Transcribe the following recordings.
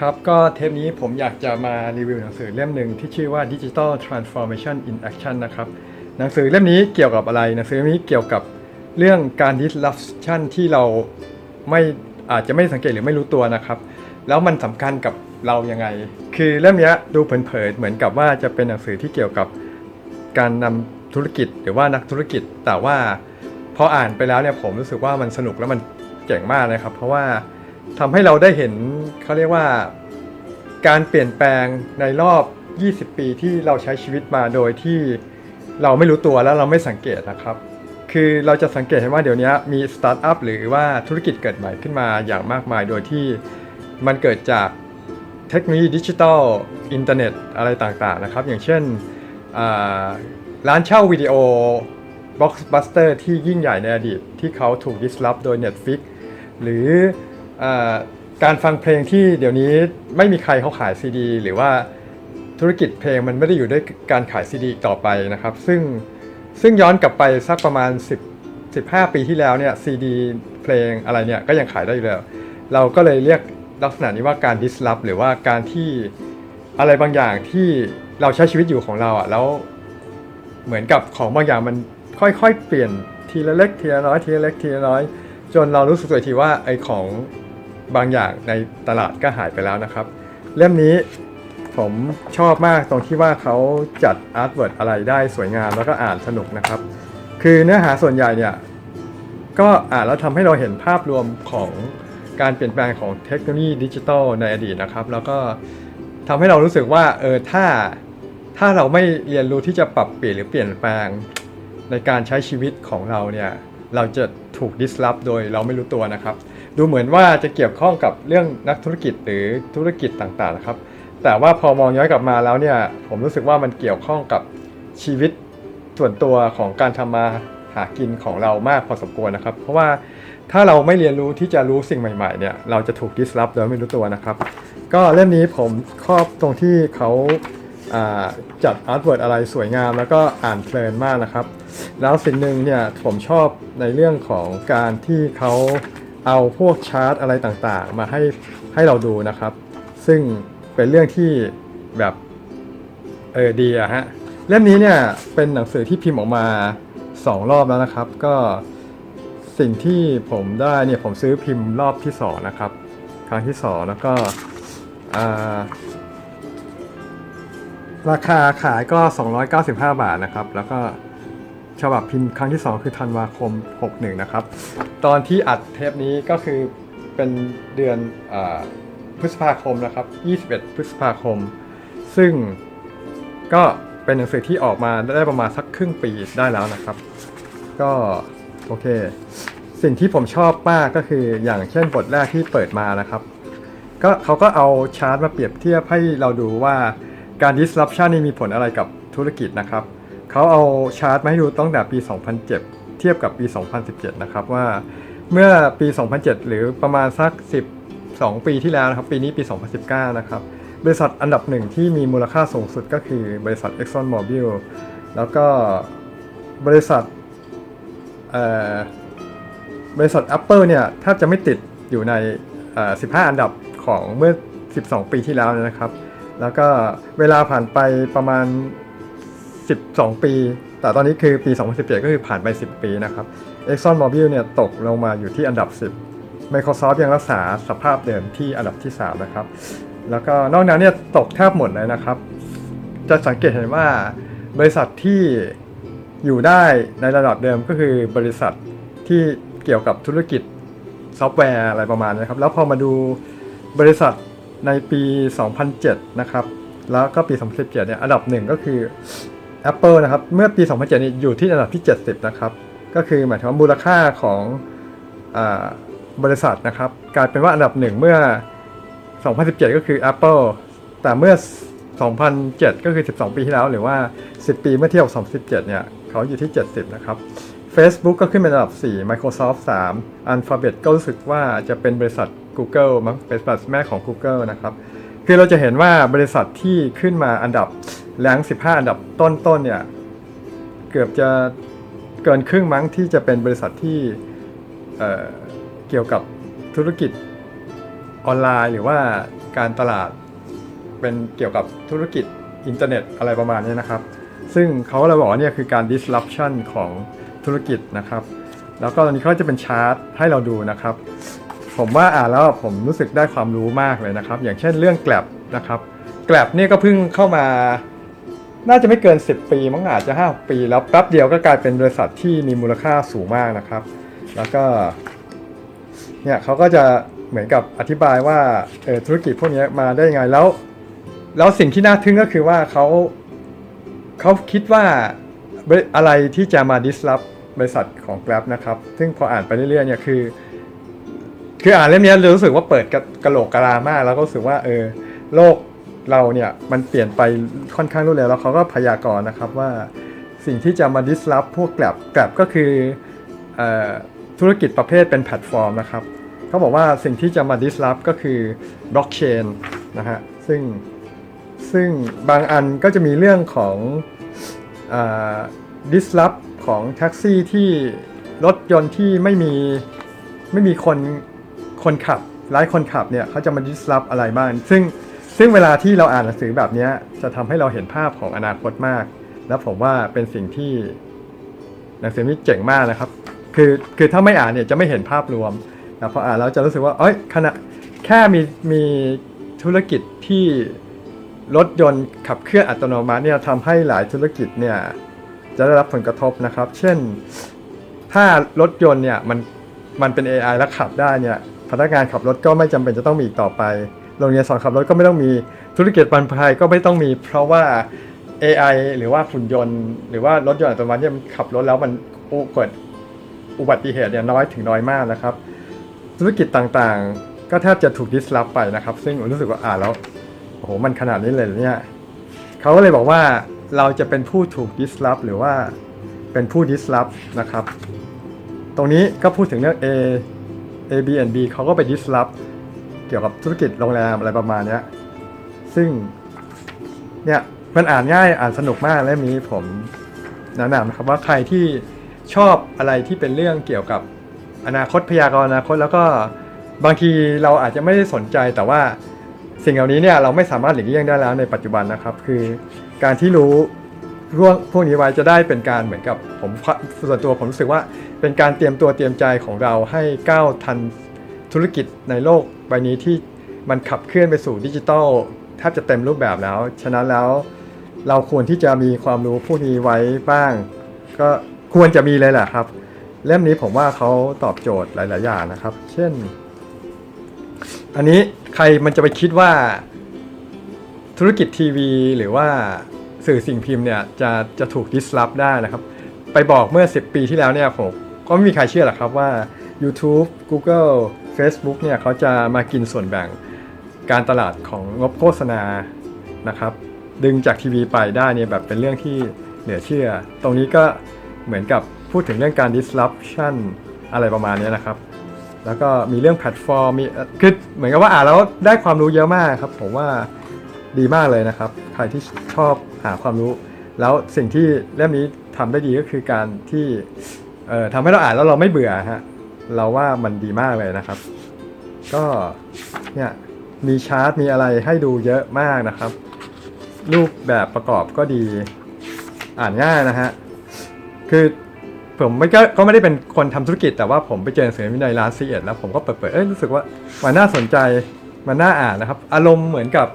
ครับ ก็เทปนี้ผมอยากจะมารีวิวหนังสือเล่มหนึ่งที่ชื่อว่า Digital Transformation in Action นะครับ หนังสือเล่มนี้เกี่ยวกับอะไร หนังสือเล่มนี้เกี่ยวกับเรื่องการ disruption ที่เราไม่อาจจะไม่สังเกตหรือไม่รู้ตัวนะครับ แล้วมันสำคัญกับเรายังไง คือเล่มนี้ดูเผินๆเหมือนกับว่าจะเป็นหนังสือที่เกี่ยวกับการนำธุรกิจหรือว่านักธุรกิจ แต่ว่าพออ่านไปแล้วเนี่ยผมรู้สึกว่ามันสนุกแล้วมันเจ๋งมากเลยครับ เพราะว่า ทำให้เราได้เห็นเขาเรียกว่าการเปลี่ยนแปลงในรอบ 20 ปีที่เราใช้ชีวิตมาโดยที่เราไม่รู้ตัวแล้วเราไม่สังเกตนะครับ คือเราจะสังเกตเห็นว่าเดี๋ยวนี้มีสตาร์ทอัพหรือว่าธุรกิจเกิดใหม่ขึ้นมาอย่างมากมายโดยที่มันเกิดจากเทคโนโลยีดิจิทัลอินเทอร์เน็ตอะไรต่างๆนะครับ อย่างเช่นร้านเช่าวิดีโอ Blockbuster ที่ยิ่งใหญ่ในอดีตที่เขาถูก disrupt โดย Netflix หรือ การฟังเพลงที่เดี๋ยวนี้ไม่มีใครเขาขายซีดีหรือว่าธุรกิจเพลงมันไม่ได้อยู่ด้วยการขายซีดีต่อไปนะครับ ซึ่งซึ่งย้อนกลับไปสักประมาณ 10 15 ปีที่แล้วเนี่ยซีดีเพลงอะไรเนี่ยก็ยังขายได้อยู่แล้ว เราก็เลยเรียกลักษณะนี้ว่าการ disrupt หรือว่าการที่อะไรบางอย่างที่เราใช้ชีวิตอยู่ของเราอะแล้วเหมือนกับของบางอย่างมันค่อยๆ เปลี่ยนทีละเล็กทีละน้อยทีละเล็กทีละน้อย จนเรารู้สึกตัวอีกทีว่าไอของ บางอย่างในตลาดก็หายไปแล้วนะครับ เล่มนี้ผมชอบมากตรงที่ว่าเขาจัดอาร์ตเวิร์ดอะไรได้สวยงามแล้วก็อ่านสนุกนะครับ คือเนื้อหาส่วนใหญ่เนี่ยก็อ่านแล้วทำให้เราเห็นภาพรวมของการเปลี่ยนแปลงของเทคโนโลยีดิจิทัลในอดีตนะครับ แล้วก็ทำให้เรารู้สึกว่าเออถ้าถ้าเราไม่เรียนรู้ที่จะปรับเปลี่ยนหรือเปลี่ยนแปลงในการใช้ชีวิตของเราเนี่ยเราจะถูก disrupt โดยเราไม่รู้ตัวนะครับ ดูเหมือนว่าจะเกี่ยวข้องกับเรื่องนักธุรกิจหรือธุรกิจต่างๆนะครับ แต่ว่าพอมองย้อนกลับมาแล้วเนี่ยผมรู้สึกว่ามันเกี่ยวข้องกับชีวิตส่วนตัวของการทำมาหากินของเรามากพอสมควรนะครับ เพราะว่าถ้าเราไม่เรียนรู้ที่จะรู้สิ่งใหม่ๆเนี่ยเราจะถูก disrupt โดยไม่รู้ตัวนะครับ ก็เล่มนี้ผมชอบตรงที่เขาาจัดอาร์ตเวิร์ดอะไรสวยงาม แล้วก็อ่านเพลินมากนะครับ แล้วสิ่งหนึ่งเนี่ยผมชอบในเรื่องของการที่เขา เอาพวกชาร์ตอะไรต่างๆ มาให้ให้เราดูนะครับ ซึ่งเป็นเรื่องที่แบบเออดีอะฮะเล่มนี้เนี่ยเป็นหนังสือที่พิมพ์ออกมา 2 รอบแล้วนะครับ ก็สิ่งที่ผมได้เนี่ยผมซื้อพิมพ์รอบที่ 2 นะครับ ครั้งที่ 2 แล้วก็ราคาขายก็ 295 บาทนะครับ แล้วก็ ฉบับพิมพ์ครั้งที่ 2 คือธันวาคม 61 นะครับ ตอนที่อัดเทปนี้ก็คือเป็นเดือนอพฤษภาคมนะครับ 21 พฤษภาคม ซึ่งก็เป็นหนังสือที่ออกมาได้ประมาณสักครึ่งปีได้แล้วนะครับ ก็โอเค สิ่งที่ผมชอบมากก็คืออย่างเช่นบทแรกที่เปิดมานะครับ ก็เขาก็เอาชาร์ตมาเปรียบเทียบให้เราดูว่าการ disruption นี่มีผลอะไรกับธุรกิจนะครับ เขาเอาชาร์ตมาให้ดูตั้งแต่ปี 2007 เทียบกับปี 2017 นะครับว่าเมื่อปี 2007 หรือประมาณสัก 12 ปีที่แล้วนะครับ ปีนี้ปี 2019 นะครับ บริษัทอันดับหนึ่งที่มีมูลค่าสูงสุดก็คือบริษัท Exxon Mobil แล้วก็บริษัทบริษัท Apple เนี่ยแทบจะไม่ติดอยู่ใน 15 อันดับของเมื่อ 12 ปีที่แล้วนะครับ แล้วก็เวลาผ่านไปประมาณ 12 ปี แต่ตอนนี้คือปี 2017 ก็คือผ่านไป 10 ปีนะครับ Exxon Mobil เนี่ยตกลงมาอยู่ที่อันดับ 10 Microsoft ยังรักษาสภาพเดิมที่อันดับที่ 3 นะครับ แล้วก็นอกนั้นเนี่ยตกแทบหมดเลยนะครับ จะสังเกตเห็นว่าบริษัทที่อยู่ได้ในระดับเดิมก็คือบริษัทที่เกี่ยวกับธุรกิจซอฟต์แวร์อะไรประมาณนี้ครับ แล้วพอมาดูบริษัทในปี 2007 นะครับ แล้วก็ปี 2017 เนี่ย อันดับหนึ่งก็คือ Apple นะครับ เมื่อปี 2007นี่อยู่ที่อันดับที่ 70 นะครับ ก็คือหมายถึงว่ามูลค่าของอบริษัทนะครับ กลายเป็นว่าอันดับหนึ่งเมื่อ 2017 ก็คือ Apple แต่เมื่อ 2007 ก็คือ 12 ปีที่แล้ว หรือว่า 10 ปีเมื่อเทียบกับ2017 เนี่ย เขาอยู่ที่ 70 นะครับ Facebook ก็ขึ้นเป็นอันดับ 4 Microsoft 3 Alphabet ก็รู้สึกว่าจะเป็นบริษัท Google มั้งเป็นบริษัทแม่ของ Google นะครับ คือเราจะเห็นว่าบริษัทที่ขึ้นมาอันดับแรง15 อันดับต้นๆเนี่ยเกือบจะเกินครึ่งมั้งที่จะเป็นบริษัทที่เเกี่ยวกับธุรกิจออนไลน์ หรือว่าการตลาดเป็นเกี่ยวกับธุรกิจอินเทอร์เน็ตอะไรประมาณนี้นะครับ ซึ่งเขาเลยบอกว่าเนี่ยคือการ disruption ของธุรกิจนะครับ แล้วก็ตอนนี้เขาจะเป็นชาร์ตให้เราดูนะครับ ผมว่าอ่านแล้วผมรู้สึกได้ความรู้มากเลยนะครับ อย่างเช่นเรื่องแกลบนะครับแกลบเนี่ยก็เพิ่งเข้ามา น่าจะไม่เกิน 10 ปีมั้งอาจจะ 5 ปี แล้วแป๊บเดียวก็กลายเป็นบริษัทที่มีมูลค่าสูงมากนะครับ แล้วก็เนี่ยเขาก็จะเหมือนกับอธิบายว่าเออธุรกิจพวกนี้มาได้ยังไงแล้ว แล้วสิ่งที่น่าทึ่งก็คือว่าเขาเขาคิดว่าอะไรที่จะมา disrupt บริษัทของ Grab นะครับ ซึ่งพออ่านไปเรื่อยๆเนี่ยคือ คืออ่านเล่มนี้รู้สึกว่าเปิดกระกะโหลกกะลามากแล้วก็รู้สึกว่าเออโลกเราเนี่ยมันเปลี่ยนไปค่อนข้างรวดเร็วแล้วเขาก็พยากรณ์นะครับว่าสิ่งที่จะมา disrupt พวก Grab Grab ก็คืออธุรกิจประเภทเป็นแพลตฟอร์มนะครับเขาบอกว่าสิ่งที่จะมา disrupt ก็คือบล็อกเชนนะฮะซึ่งซึ่งบางอันก็จะมีเรื่องของดิสล p ของแท็กซี่ที่รถยนต์ที่ไม่มีไม่มีคน คนขับร้คนขับเนี่ยเขาจะมาดิสล p อะไรบ้างซึ่งซึ่งเวลาที่เราอ่านหนังสือแบบนี้จะทำให้เราเห็นภาพของอนาคตมาก แล้วผมว่าเป็นสิ่งที่หนังสือนี้เจ๋งมากนะครับคือคือถ้าไม่อ่านเนี่ยจะไม่เห็นภาพรวมแต่พออ่านแล้วจะรู้สึกว่าเอ้ยขณะแค่มีมีธุรกิจที่รถยนต์ขับเคลื่อนอัตโนมัติเนี่ยทำให้หลายธุรกิจเนี่ยจะได้รับผลกระทบนะครับ เช่น ถ้ารถยนต์เนี่ยมันมันเป็น AI แล้วขับได้เนี่ย พนักงานขับรถก็ไม่จำเป็นจะต้องมีอีกต่อไป โรงเรียนสอนขับรถก็ไม่ต้องมี ธุรกิจปันภัยก็ไม่ต้องมี เพราะว่า AI หรือว่าหุ่นยนต์ หรือว่ารถยนต์อัตโนมัติเนี่ยมันขับรถแล้วมันเกิดอุบัติเหตุเนี่ยน้อยถึงน้อยมากนะครับ ธุรกิจต่างๆ ก็แทบจะถูกดิสลอฟไปนะครับ ซึ่งผมรู้สึกว่าอ่านแล้วโอ้โหมันขนาดนี้เลยเนี่ยเขาก็เลยบอกว่าเราจะเป็นผู้ถูก disrupt หรือว่าเป็นผู้ disrupt นะครับ ตรงนี้ก็พูดถึงเรื่อง A Airbnb เขาก็ไป disrupt เกี่ยวกับธุรกิจโรงแรมอะไรประมาณนี้ซึ่งเนี่ยมันอ่านง่ายอ่านสนุกมากเล่มนี้ผมแนะนำนะครับว่าใครที่ชอบอะไรที่เป็นเรื่องเกี่ยวกับอนาคตพยากรณ์อนาคตแล้วก็บางทีเราอาจจะไม่ได้สนใจแต่ว่าสิ่งเหล่านี้เนี่ยเราไม่สามารถหลีกเลี่ยงได้แล้วในปัจจุบันนะครับ คือการที่รู้ ร่วงพวกนี้ไว้จะได้เป็นการเหมือนกับผมส่วนตัวผมรู้สึกว่าเป็นการเตรียมตัวเตรียมใจของเราให้ก้าวทันธุรกิจในโลกใบนี้ที่มันขับเคลื่อนไปสู่ดิจิทัลแทบจะเต็มรูปแบบแล้ว ฉะนั้นแล้วเราควรที่จะมีความรู้พวกนี้ไว้บ้าง ก็ควรจะมีเลยแหละครับ เล่มนี้ผมว่าเขาตอบโจทย์หลาย ๆ อย่างนะครับ เช่น อันนี้ใครมันจะไปคิดว่าธุรกิจทีวีหรือว่า สื่อสิ่งพิมพ์เนี่ยจะจะถูก disrupt ได้นะครับ ไปบอกเมื่อ 10 ปีที่แล้วเนี่ยผมก็ไม่มีใครเชื่อหรอกครับว่า YouTube Google Facebook เนี่ยเขาจะมากินส่วนแบ่งการตลาดของงบโฆษณานะครับ ดึงจากทีวีไปได้เนี่ยแบบเป็นเรื่องที่เหลือเชื่อ ตรงนี้ก็เหมือนกับพูดถึงเรื่องการ disruption อะไรประมาณนี้นะครับ แล้วก็มีเรื่องแพลตฟอร์มมีคือเหมือนกับว่าอ่านแล้วได้ความรู้เยอะมากครับ ผมว่า ดีมากเลยนะครับ ใครที่ชอบหาความรู้ แล้วสิ่งที่เล่มนี้ทำได้ดีก็คือการที่เอ่อทำให้เราอ่านแล้วเราไม่เบื่อฮะเราว่ามันดีมากเลยนะครับ ก็เนี่ยมีชาร์ตมีอะไรให้ดูเยอะมากนะครับ รูปแบบประกอบก็ดีอ่านง่ายนะฮะคือผมไม่ก็ก็ไม่ได้เป็นคนทำธุรกิจแต่ว่าผมไปเจอหนังสือวินัยร้านซีเอ็ดแล้วผมก็เปิดเปิดเอ้ยรู้สึกว่ามันน่าสนใจมันน่าอ่านนะครับ อารมณ์เหมือนกับ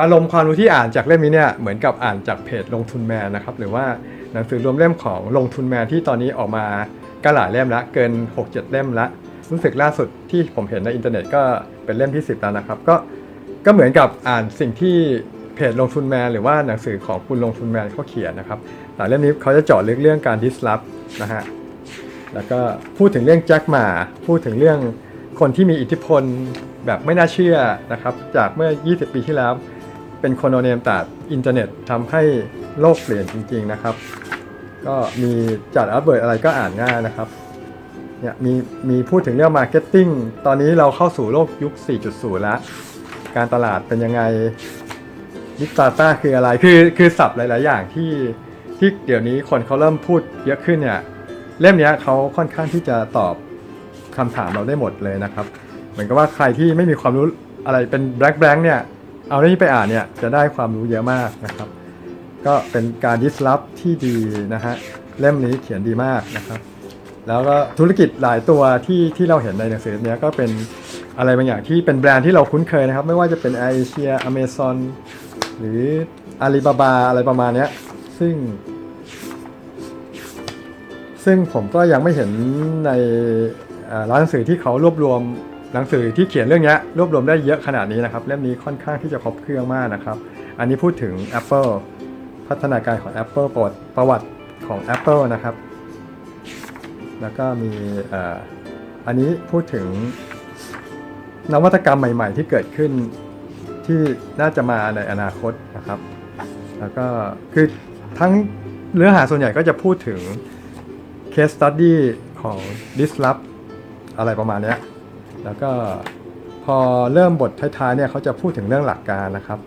อารมณ์ความรู้ที่อ่านจากเล่มนี้เนี่ยเหมือนกับอ่านจากเพจลงทุนแมนนะครับหรือว่าหนังสือรวมเล่มของลงทุนแมนที่ตอนนี้ออกมาก็หลายเล่มละเกิน 6-7 เล่มละรู้สึกล่าสุดที่ผมเห็นในอินเทอร์เน็ตก็เป็นเล่มที่ 10 แล้วนะครับ ก็ก็เหมือนกับอ่านสิ่งที่เพจลงทุนแมนหรือว่าหนังสือของคุณลงทุนแมนเขาเขียนนะครับแต่เล่มนี้เขาจะเจาะลึกเรื่องการ disrupt นะฮะแล้วก็พูดถึงเรื่องแจ็คหมาพูดถึงเรื่องคนที่มีอิทธิพล แบบไม่น่าเชื่อนะครับ จากเมื่อ 20 ปีที่แล้ว เป็นคนโนเนมแต่อินเทอร์เน็ตทำให้โลกเปลี่ยนจริง ๆนะครับ ก็มีจัดอัปเดตอะไรก็อ่านง่ายนะครับเนี่ยมีมีพูดถึงเรื่องมาร์เก็ตติ้งตอนนี้เราเข้าสู่โลกยุค 4.0 แล้ว การตลาดเป็นยังไง Big Data คืออะไรคือคือศัพท์หลาย ๆ อย่างที่ที่เดี๋ยวนี้คนเขาเริ่มพูดเยอะขึ้นเนี่ย เล่มเนี้ยเขาค่อนข้างที่จะตอบคำถามเราได้หมดเลยนะครับ เหมือนกับว่าใครที่ไม่มีความรู้อะไรเป็นแบล็ k แบงเนี่ย เอาเรื่องนี้ไปอ่านเนี่ย จะได้ความรู้เยอะมากนะครับ ก็เป็นการดิสลอฟที่ดีนะฮะ เล่มนี้เขียนดีมากนะครับ แล้วก็ธุรกิจหลายตัวที่ที่เราเห็นในหนังสือเนี้ยก็เป็นอะไรบางอย่างที่เป็นแบรนด์ที่เราคุ้นเคยนะครับ ไม่ว่าจะเป็นไอเชียอเมซอนหรืออาลีบาบาอะไรประมาณเนี้ยซึ่ง ซึ่งผมก็ยังไม่เห็นในร้านหนังสือที่เขารวบรวม หนังสือที่เขียนเรื่องนี้รวบรวมได้เยอะขนาดนี้นะครับเล่มนี้ค่อนข้างที่จะครบเครื่องมากนะครับ อันนี้พูดถึง Apple พัฒนาการของ Apple ประวัติประวัติของ Apple นะครับ แล้วก็มีอันนี้พูดถึงนวัตกรรมใหม่ ๆ ที่เกิดขึ้นที่น่าจะมาในอนาคตนะครับ แล้วก็คือทั้งเนื้อหาส่วนใหญ่ก็จะพูดถึง case study ของ disrupt อะไรประมาณนี้ แล้วก็พอเริ่มบทท้ายๆเนี่ยเขาจะพูดถึงเรื่องหลักการนะครับ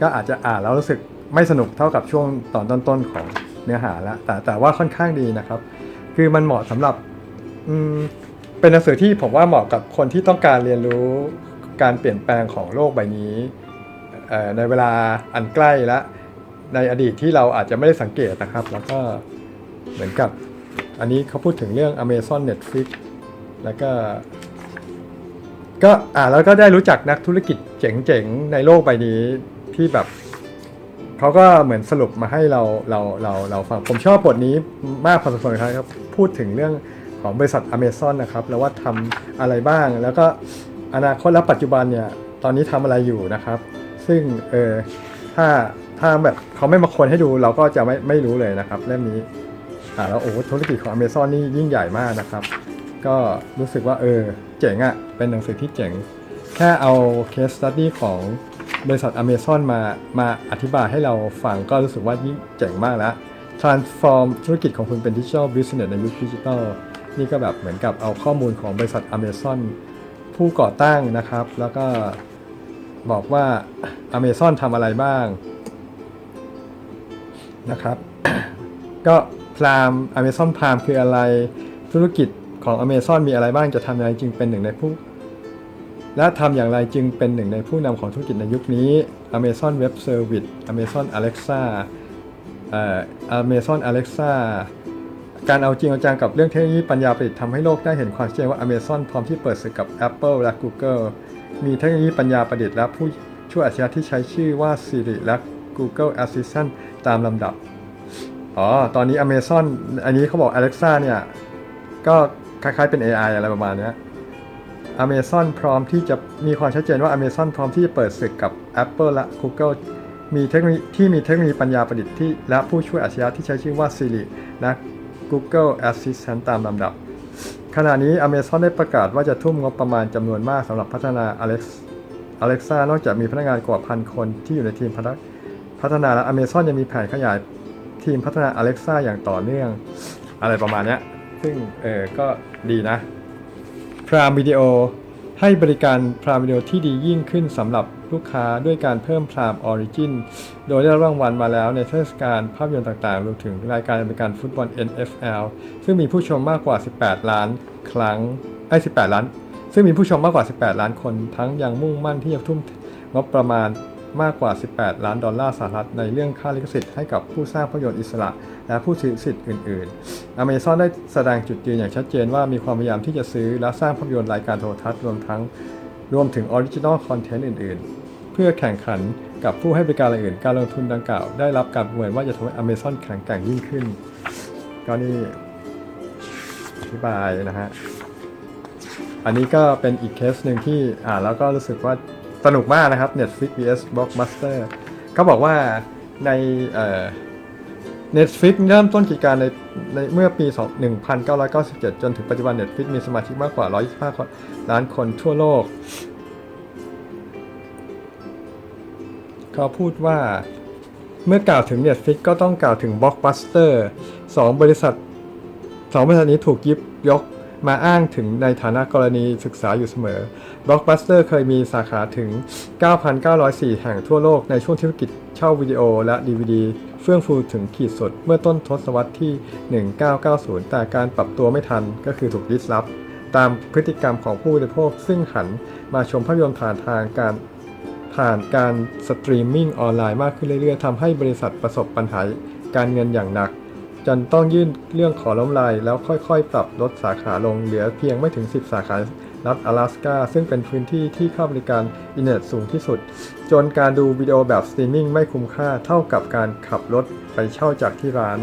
ก็อาจจะอ่านแล้วรู้สึกไม่สนุกเท่ากับช่วงตอนต้นๆของเนื้อหาล้วแต่แต่ว่าค่อนข้างดีนะครับ คือมันเหมาะสำหรับอืมเป็นหนังสือที่ผมว่าเหมาะกับคนที่ต้องการเรียนรู้การเปลี่ยนแปลงของโลกใบนี้ในเวลาอันใกล้และในอดีตที่เราอาจจะไม่ได้สังเกตนะครับ แล้วก็เหมือนกับอันนี้เขาพูดถึงเรื่อง Amazon Netflix แล้วก็ ก็อ่าแล้วก็ได้รู้จักนักธุรกิจเจ๋งๆในโลกใบนี้ที่แบบเขาก็เหมือนสรุปมาให้เราเราเราเราฟังผมชอบบทนี้มากพอสมควรครับ พูดถึงเรื่องของบริษัท Amazon นะครับแล้วว่าทำอะไรบ้าง แล้วก็อนาคตและปัจจุบันเนี่ยตอนนี้ทำอะไรอยู่นะครับ ซึ่งเออถ้าถ้าแบบเขาไม่มาคนให้ดูเราก็จะไม่ไม่รู้เลยนะครับเล่มนี้อ่าแล้วโอ้ธุรกิจของ Amazon นี่ยิ่งใหญ่มากนะครับ ก็รู้สึกว่าเออ จ๋งอะ่ะ เป็นหนังสือที่เจ๋ง แค่เอา case study ของบริษัท Amazon มามาอธิบายให้เราฟังก็รู้สึกว่ายิ่งเจ๋งมากแล้ว transform ธุรกิจของคุณเป็น digital business ในยุคดิจิทัลนี่ก็แบบเหมือนกับเอาข้อมูลของบริษัท Amazon ผู้ก่อตั้งนะครับ แล้วก็บอกว่า Amazon ทำอะไรบ้างนะครับ ก็พราม Amazon พรามคืออะไรธุรกิจ ของ Amazon มีอะไรบ้างจะทำอย่างไรจึงเป็นหนึ่งในผู้ และทำอย่างไรจึงเป็นหนึ่งในผู้นำของธุรกิจในยุคนี้ Amazon Web Service Amazon Alexa เอ่อ Amazon Alexa การเอาจริงเอาจังกับเรื่องเทคโนโลยีปัญญาประดิษฐ์ทำให้โลกได้เห็นความชัดเจนว่า Amazon พร้อมที่เปิดศึกกับ Apple และ Google มีเทคโนโลยีปัญญาประดิษฐ์และผู้ช่วยอัจฉริยะที่ใช้ชื่อว่า Siri และ Google Assistant ตามลำดับ อ๋อ ตอนนี้ Amazon อันนี้เขาบอก Alexa เนี่ย ก็ คล้ายๆเป็น AI อะไรประมาณนี้ Amazon พร้อมที่จะมีความชัดเจนว่า Amazon พร้อมที่จะเปิดศึกกับ Apple และ Google มีเทคโนโลยีที่มีเทคโนโลยีปัญญาประดิษฐ์ที่และผู้ช่วยอัจฉริยะที่ใช้ชื่อว่า Siri และ Google Assistant ตามลำดับ ขณะนี้ Amazon ได้ประกาศว่าจะทุ่มงบประมาณจำนวนมากสำหรับพัฒนา Alex Alexa นอกจากมีพนักงานกว่าพันคนที่อยู่ในทีมพัฒนาแล้ว Amazon ยังมีแผนขยายทีมพัฒนา Alexa อย่างต่อเนื่อง อะไรประมาณนี้ ซึ่งเออก็ดีนะ พรามวิดีโอให้บริการพรามวิดีโอที่ดียิ่งขึ้นสำหรับลูกค้าด้วยการเพิ่มพรามออริจินโดยได้รับรางวัลมาแล้วในเทศกาลภาพยนตร์ต่างๆ รวมถึงรายการบริการฟุตบอล NFL ซึ่งมีผู้ชมมากกว่า 18 ล้านครั้งไอ้18 ล้าน ซึ่งมีผู้ชมมากกว่า 18 ล้านคนทั้งยังมุ่งมั่นที่จะทุ่มงบประมาณ มากกว่า 18 ล้านดอลลาร์สหรัฐในเรื่องค่าลิขสิทธิ์ให้กับผู้สร้างภาพยนตร์อิสระ และผู้ถือสิทธิ์อื่นๆ Amazon ได้แสดงจุดยืนอย่างชัดเจนว่ามีความพยายามที่จะซื้อและสร้างภาพยนตร์รายการโทรทัศน์รวมทั้งรวมถึงออริจินอลคอนเทนต์อื่นๆ เพื่อแข่งขันกับผู้ให้บริการรายอื่น การลงทุนดังกล่าว ได้รับการประเมินว่าจะทำให้ Amazon แข็งแกร่งยิ่งขึ้น ก็นี่อธิบายนะฮะ อันนี้ก็เป็นอีกเคสหนึ่งที่อ่านแล้วก็รู้สึกว่า สนุกมากนะครับ Netflix vs Blockbuster เขาบอกว่าในเอ่อ Netflix เริ่มต้นกิจการในในเมื่อปี 1997 จนถึงปัจจุบัน Netflix มีสมาชิกมากกว่า 125 ล้านคนทั่วโลก เขาพูดว่าเมื่อกล่าวถึง Netflix ก็ต้องกล่าวถึง Blockbuster สองบริษัทสองบริษัทนี้ถูกยิบยก มาอ้างถึงในฐานะกรณีศึกษาอยู่เสมอ Blockbuster เคยมีสาขาถึง 9,904 แห่งทั่วโลกในช่วงธุรกิจเช่าวิดีโอและ DVD เฟื่องฟูถึงขีดสุดเมื่อต้นทศวรรษที่ 1990 แต่การปรับตัวไม่ทันก็คือถูกดิสลอฟตามพฤติกรรมของผู้บริโภคซึ่งหันมาชมภาพยนตร์ผ่านทางการผ่านการสตรีมมิ่งออนไลน์มากขึ้นเรื่อยๆทำให้บริษัทประสบปัญหาการเงินอย่างหนัก จันต้องยื่นเรื่องขอล้มลายแล้วค่อยๆ ปรับลดสาขาลงเหลือเพียงไม่ถึง 10 สาขารัฐ阿拉สกาซึ่งเป็นพื้นที่ที่เข้าบริการอินเทอร์เน็ตสูงที่สุด จนการดูวิดีโอแบบสตรีมมิ่งไม่คุ้มค่าเท่ากับการขับรถไปเช่าจากที่ร้าน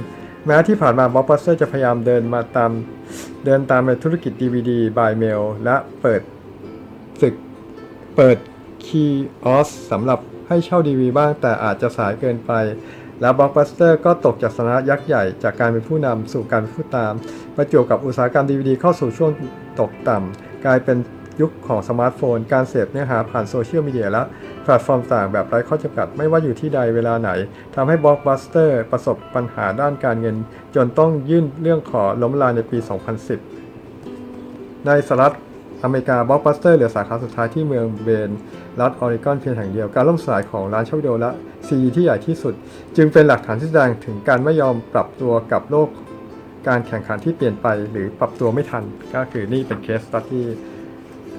แม้ที่ผ่านมาบล็อกบัสเตอร์จะพยายามเดินมาตามเดินตามในธุรกิจ DVD by mail และเปิดศึกเปิดคีออสสำหรับให้เช่าดีวีบ้างแต่อาจจะสายเกินไป แล้วบล็อกบัสเตอร์ก็ตกจากสถานะยักษ์ใหญ่จากการเป็นผู้นำสู่การเป็นผู้ตาม ประจวบกับอุตสาหกรรม DVD เข้าสู่ช่วงตกต่ำกลายเป็นยุคของสมาร์ทโฟน การเสพเนื้อหาผ่านโซเชียลมีเดียและแพลตฟอร์มต่างแบบไร้ข้อจำกัดไม่ว่าอยู่ที่ใดเวลาไหนทำให้บล็อกบัสเตอร์ประสบปัญหาด้านการเงิน จนต้องยื่นเรื่องขอล้มละลายในปี 2010 ในสหรัฐ อเมริกาบล็อกบัสเตอร์เหลือสาขาสุดท้ายที่เมืองเบนรัฐออริกอนเพียงแห่งเดียว การล่มสลายของร้านเช่าวิดีโอและซีดีที่ใหญ่ที่สุด จึงเป็นหลักฐานที่แสดงถึงการไม่ยอมปรับตัวกับโลกการแข่งขันที่เปลี่ยนไปหรือปรับตัวไม่ทัน ก็คือนี่เป็นเคสตัดที่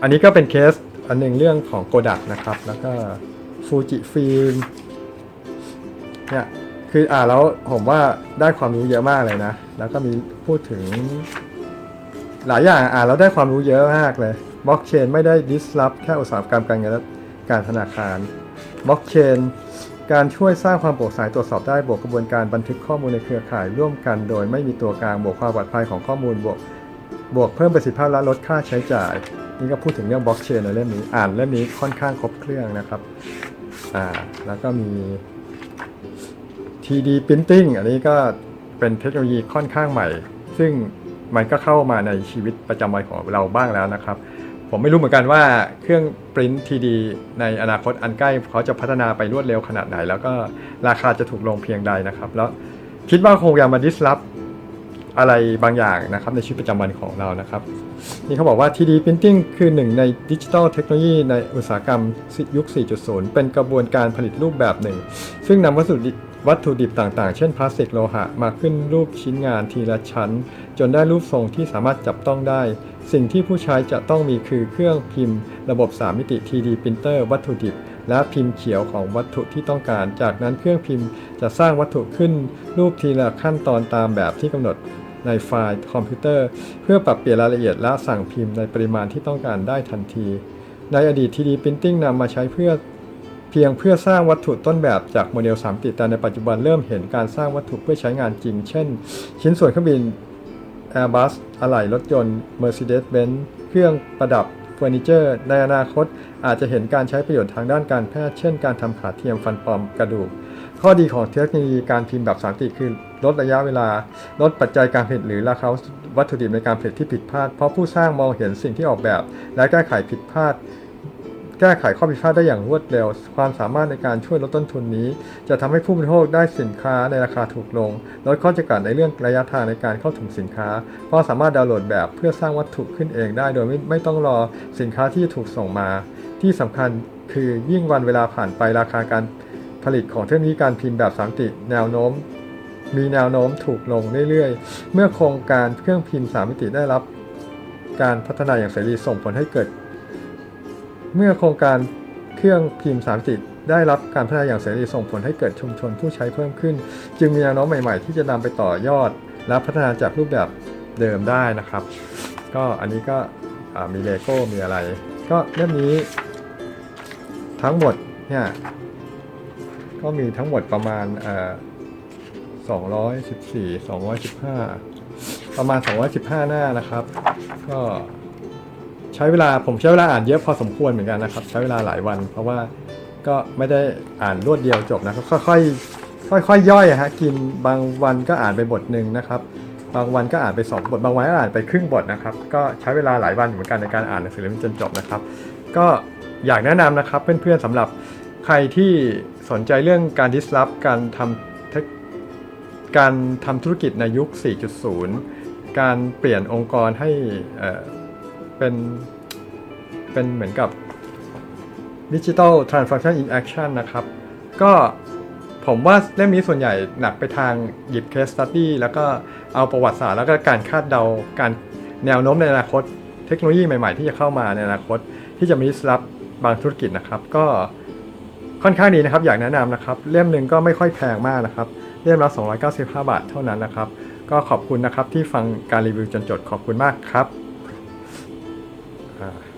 อันนี้ก็เป็นเคสอันหนึ่งเรื่องของโกดักนะครับ แล้วก็ฟูจิฟิล์มเนี่ยคืออ่าแล้วผมว่าได้ความรู้เยอะมากเลยนะ แล้วก็มีพูดถึง หลายอย่างอ่านแล้วได้ความรู้เยอะมากเลยบล็อกเชนไม่ได้ disrupt แค่อุตสาหกรรมการเงินและการธนาคารบล็อกเชนการช่วยสร้างความโปร่งใสตรวจสอบได้บวกกระบวนการบันทึกข้อมูลในเครือข่ายร่วมกัน โดยไม่มีตัวกลางบวกความปลอดภัยของข้อมูลบวกบวกเพิ่มประสิทธิภาพและลดค่าใช้จ่าย นี่ก็พูดถึงเรื่องบล็อกเชนในเล่มนี้อ่านเล่มนี้ค่อนข้างครบเครื่องนะครับอ่าแล้วก็มี 3D Printing อันนี้ก็เป็นเทคโนโลยีค่อนข้างใหม่ ซึ่ง มันก็เข้ามาในชีวิตประจำวันของเราบ้างแล้วนะครับ ผมไม่รู้เหมือนกันว่าเครื่องปริ้น 3D ในอนาคตอันใกล้เขาจะพัฒนาไปรวดเร็วขนาดไหน แล้วก็ราคาจะถูกลงเพียงใดนะครับ แล้วคิดว่าคงยังมา disrupt อะไรบางอย่างนะครับในชีวิตประจำวันของเรานะครับ นี่เขาบอกว่า 3D Printing คือหนึ่งในดิจิทัลเทคโนโลยีในอุตสาหกรรมยุค 4.0 เป็นกระบวนการผลิตรูปแบบหนึ่ง ซึ่งนำวัสดุ วัตถุดิบต่างๆ เช่นพลาสติกโลหะ มาขึ้นรูปชิ้นงานทีละชั้น จนได้รูปทรงที่สามารถจับต้องได้ สิ่งที่ผู้ใช้จะต้องมีคือเครื่องพิมพ์ ระบบ 3 มิติ 3D Printer วัตถุดิบ และพิมพ์เขียวของวัตถุที่ต้องการ จากนั้นเครื่องพิมพ์จะสร้างวัตถุขึ้นรูปทีละขั้นตอนตามแบบที่กำหนดในไฟล์คอมพิวเตอร์ เพื่อปรับเปลี่ยนรายละเอียดและสั่งพิมพ์ในปริมาณที่ต้องการได้ทันที ในอดีต 3D Printing นำมาใช้เพื่อ เพียงเพื่อสร้างวัตถุต้นแบบจากโมเดล3มิติแต่ในปัจจุบันเริ่มเห็นการสร้างวัตถุเพื่อใช้งานจริง เช่น ชิ้นส่วนเครื่องบิน Airbus อะไหล่รถยนต์ Mercedes-Benz เครื่องประดับเฟอร์นิเจอร์ ในอนาคตอาจจะเห็นการใช้ประโยชน์ทางด้านการแพทย์ เช่นการทำขาเทียมฟันปลอมกระดูก ข้อดีของเทคโนโลยีการพิมพ์แบบ3มิติคือลดระยะเวลา ลดปัจจัยการผลิตหรือราคาวัตถุดิบในการผลิตที่ผิดพลาด เพราะผู้สร้างมองเห็นสิ่งที่ออกแบบ และแก้ไขผิดพลาด แก้ไขข้อผิดพลาดได้อย่างรวดเร็ว ความสามารถในการช่วยลดต้นทุนนี้ จะทำให้ผู้บริโภคได้สินค้าในราคาถูกลง ลดข้อจำกัดในเรื่องระยะทางในการเข้าถึงสินค้าเพราะสามารถดาวน์โหลดแบบเพื่อสร้างวัตถุขึ้นเองได้ โดยไม่ไม่ต้องรอสินค้าที่จะถูกส่งมา ที่สำคัญคือยิ่งวันเวลาผ่านไปราคาการผลิตของเทคโนโลยีการพิมพ์แบบสามมิติแนวโน้ม มีแนวโน้มถูกลงเรื่อยๆ เมื่อโครงการเครื่องพิมพ์สามมิติได้รับ การพัฒนาอย่างเสรีส่งผลให้เกิด เมื่อโครงการเครื่องพิมพ์สามมิตได้รับการพัฒนาอย่างเสรีส่งผลให้เกิดชุมชนผู้ใช้เพิ่มขึ้น จึงมีแนวโน้มใหม่ๆ ที่จะนำไปต่อยอด และพัฒนาจากรูปแบบเดิมได้นะครับ ก็อันนี้ก็มีเลโก้มีอะไร ก็เล่มนี้ ทั้งหมดเนี่ยก็มีทั้งหมดประมาณเอ่อ214 215ประมาณ215หน้านะครับ ก็ ช้เวลาผมใช้เวลาอ่านเยอะพอสมควรเหมือนกันนะครับ ใช้เวลาหลายวัน เพราะว่าก็ไม่ได้อ่านรวดเดียวจบนะครับค่อยๆค่อยๆย่อยอะฮะกินบางวันก็อ่านไปบทหนึ่งนะครับ บางวันก็อ่านไปสองบทบางวันก็อ่านไปครึ่งบทนะครับ ก็ใช้เวลาหลายวันเหมือนกันในการอ่านหนังสือเล่มจนจบนะครับ ก็อยากแนะนำนะครับเพื่อนๆสำหรับใครที่สนใจเรื่องการ disrupt การทำการทำธุรกิจในยุค 4.0 การเปลี่ยนองค์กรให้ เป็นเป็นเหมือนกับ Digital Transformation in Action นะครับ ก็ผมว่าเล่มนี้ส่วนใหญ่หนักไปทางหยิบ case study แล้วก็เอาประวัติศาสตร์แล้วก็การคาดเดาการแนวโน้มในอนาคต เทคโนโลยีใหม่ ๆ ที่จะเข้ามาในอนาคต ที่จะมี disrupt บางธุรกิจนะครับ ก็ค่อนข้างดีนะครับ อยากแนะนำนะครับ เล่มหนึ่งก็ไม่ค่อยแพงมากนะครับ เล่มละ 295 บาทเท่านั้นนะครับ ก็ขอบคุณนะครับที่ฟังการรีวิวจนจบขอบคุณมากครับ อ่า